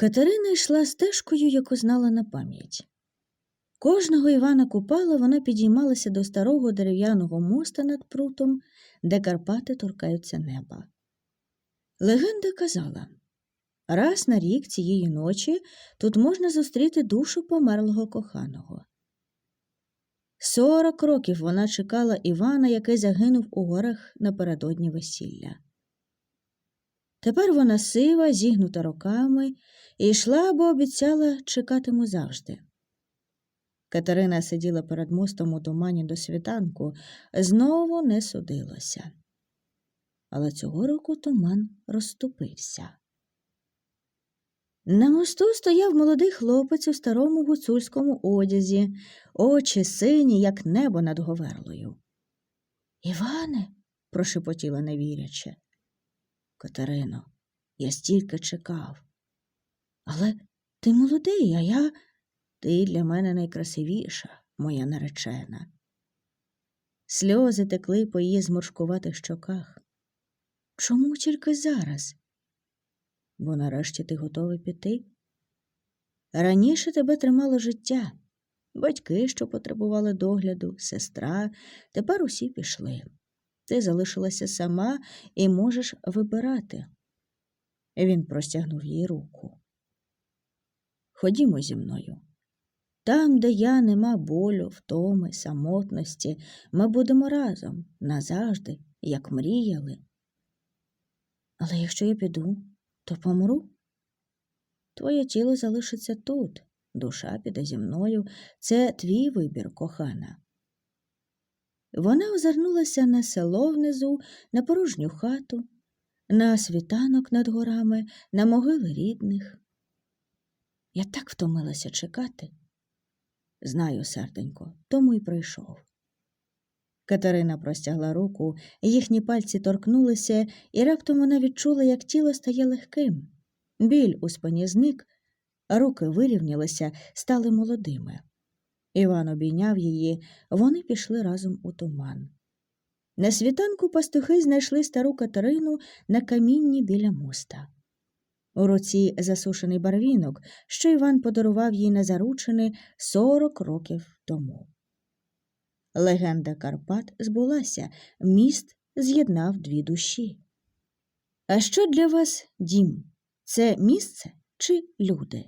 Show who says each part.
Speaker 1: Катерина йшла стежкою, яку знала на пам'ять. Кожного Івана Купала вона підіймалася до старого дерев'яного моста над прутом, де Карпати торкаються неба. Легенда казала раз на рік цієї ночі тут можна зустріти душу померлого коханого. Сорок років вона чекала Івана, який загинув у горах напередодні весілля. Тепер вона сива, зігнута руками, і йшла, бо обіцяла чекатиму завжди. Катерина сиділа перед мостом у тумані до світанку, знову не судилося. Але цього року туман розступився. На мосту стояв молодий хлопець у старому гуцульському одязі, очі сині, як небо над говерлою. Іване, прошепотіла невіряче. Катерино, я стільки чекав. Але ти молодий, а я ти для мене найкрасивіша, моя наречена. Сльози текли по її зморшкуватих щоках. Чому тільки зараз? Бо нарешті ти готовий піти? Раніше тебе тримало життя, батьки, що потребували догляду, сестра, тепер усі пішли. Ти залишилася сама і можеш вибирати. Він простягнув їй руку. Ходімо зі мною. Там, де я нема болю, втоми, самотності, ми будемо разом назавжди, як мріяли. Але якщо я піду, то помру. Твоє тіло залишиться тут, душа піде зі мною, це твій вибір, кохана. Вона озирнулася на село внизу, на порожню хату, на світанок над горами, на могили рідних. Я так втомилася чекати. Знаю, серденько, тому й прийшов. Катерина простягла руку, їхні пальці торкнулися, і раптом вона відчула, як тіло стає легким. Біль у спині зник, руки вирівнялися, стали молодими. Іван обійняв її, вони пішли разом у туман. На світанку пастухи знайшли стару Катерину на камінні біля моста. У руці засушений барвінок, що Іван подарував їй на заручини сорок років тому. Легенда Карпат збулася, міст з'єднав дві душі. А що для вас дім? Це місце чи люди?